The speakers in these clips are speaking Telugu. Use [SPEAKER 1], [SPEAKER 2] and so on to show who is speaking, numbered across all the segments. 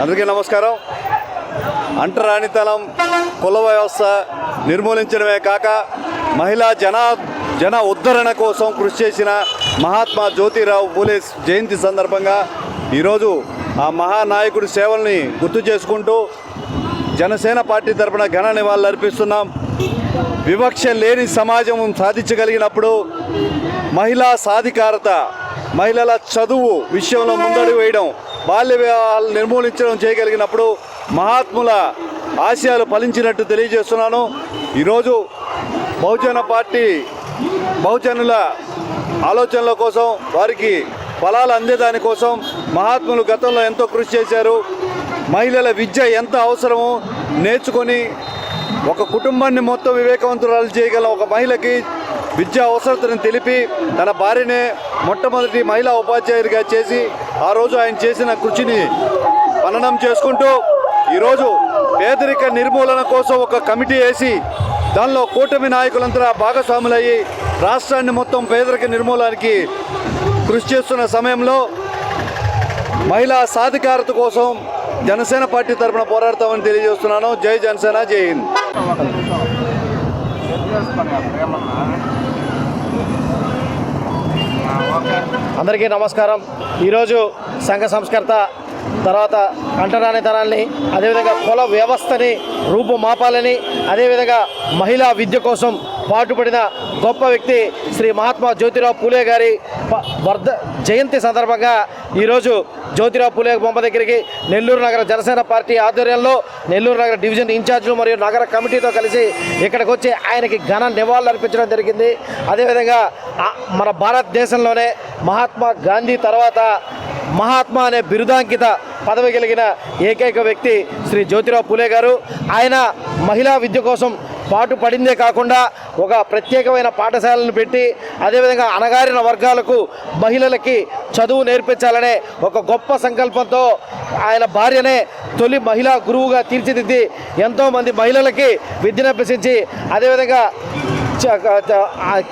[SPEAKER 1] అందరికీ నమస్కారం. అంటరానితనం కుల వ్యవస్థ నిర్మూలించడమే కాక మహిళా జన జన ఉద్ధరణ కోసం కృషి చేసిన మహాత్మా జ్యోతిరావు పూలే జయంతి సందర్భంగా ఈరోజు ఆ మహానాయకుడి సేవల్ని గుర్తు చేసుకుంటూ జనసేన పార్టీ తరఫున ఘన నివాళులు అర్పిస్తున్నాం. వివక్ష లేని సమాజం సాధించగలిగినప్పుడు మహిళా సాధికారత మహిళల చదువు విషయంలో ముందడుగు వేయడం బాల్య వివాహాలు నిర్మూలించడం చేయగలిగినప్పుడు మహాత్ముల ఆశయాలు ఫలించినట్టు తెలియజేస్తున్నాను. ఈరోజు బహుజన పార్టీ బహుజనుల ఆలోచనల కోసం వారికి ఫలాలు అందేదాని కోసం మహాత్ములు గతంలో ఎంతో కృషి చేశారు. మహిళల విద్య ఎంత అవసరమో నేర్చుకొని ఒక కుటుంబాన్ని మొత్తం వివేకవంతురాలు చేయగల ఒక మహిళకి విద్యా అవసరతను తెలిపి తన భార్యనే మొట్టమొదటి మహిళా ఉపాధ్యాయుడిగా చేసి ఆ రోజు ఆయన చేసిన కృషిని మననం చేసుకుంటూ ఈరోజు పేదరిక నిర్మూలన కోసం ఒక కమిటీ వేసి దానిలో కూటమి నాయకులంతా భాగస్వాములయ్యి రాష్ట్రాన్ని మొత్తం పేదరిక నిర్మూలనకి కృషి చేస్తున్న సమయంలో మహిళా సాధికారత కోసం జనసేన పార్టీ తరఫున పోరాడతామని తెలియజేస్తున్నాను. జై జనసేన జై హింద్.
[SPEAKER 2] అందరికీ నమస్కారం. ఈరోజు సంఘ సంస్కర్త తర్వాత అంటరానితనాన్ని అదేవిధంగా కుల వ్యవస్థని రూపుమాపాలని అదేవిధంగా మహిళా విద్య కోసం పాటుపడిన గొప్ప వ్యక్తి శ్రీ మహాత్మా జ్యోతిరావు పూలే గారి వర్ధ జయంతి సందర్భంగా ఈరోజు జ్యోతిరావు పూలే బొమ్మ దగ్గరికి నెల్లూరు నగర జనసేన పార్టీ ఆధ్వర్యంలో నెల్లూరు నగర డివిజన్ ఇన్ఛార్జీలు మరియు నగర కమిటీతో కలిసి ఇక్కడికి వచ్చి ఆయనకి ఘన నివాళులు అర్పించడం జరిగింది. అదేవిధంగా మన భారతదేశంలోనే మహాత్మా గాంధీ తర్వాత మహాత్మా అనే బిరుదాంకిత పదవి కలిగిన ఏకైక వ్యక్తి శ్రీ జ్యోతిరావు పూలే గారు. ఆయన మహిళా విద్య కోసం పాటు పడిందే కాకుండా ఒక ప్రత్యేకమైన పాఠశాలను పెట్టి అదేవిధంగా అణగారిన వర్గాలకు మహిళలకి చదువు నేర్పించాలనే ఒక గొప్ప సంకల్పంతో ఆయన భార్యనే తొలి మహిళా గురువుగా తీర్చిదిద్ది ఎంతోమంది మహిళలకి విద్యను అభ్యసించి అదేవిధంగా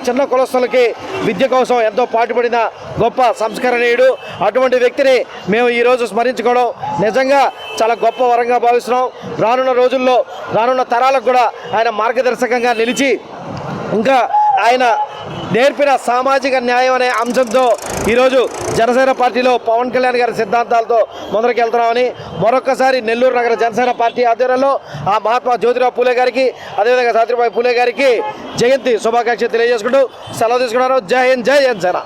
[SPEAKER 2] చిన్న కులస్తులకి విద్య కోసం ఎంతో పాటుపడిన గొప్ప సంస్కరణీయుడు. అటువంటి వ్యక్తిని మేము ఈరోజు స్మరించుకోవడం నిజంగా చాలా గొప్ప వరంగా భావిస్తున్నాం. రానున్న రోజుల్లో రానున్న తరాలకు కూడా ఆయన మార్గదర్శకంగా నిలిచి ఇంకా ఆయన నేర్పిన సామాజిక న్యాయం అనే అంశంతో ఈరోజు జనసేన పార్టీలో పవన్ కళ్యాణ్ గారి సిద్ధాంతాలతో ముందరకెళ్తున్నామని మరొకసారి మరొక్కసారి నెల్లూరు నగర జనసేన పార్టీ ఆధ్వర్యంలో ఆ మహాత్మా జ్యోతిరావు పూలే గారికి అదేవిధంగా సాత్రిబాయి పూలే గారికి జయంతి శుభాకాంక్షలు తెలియజేసుకుంటూ సెలవు తీసుకున్నారు. జై హింద్ జై జనసేన.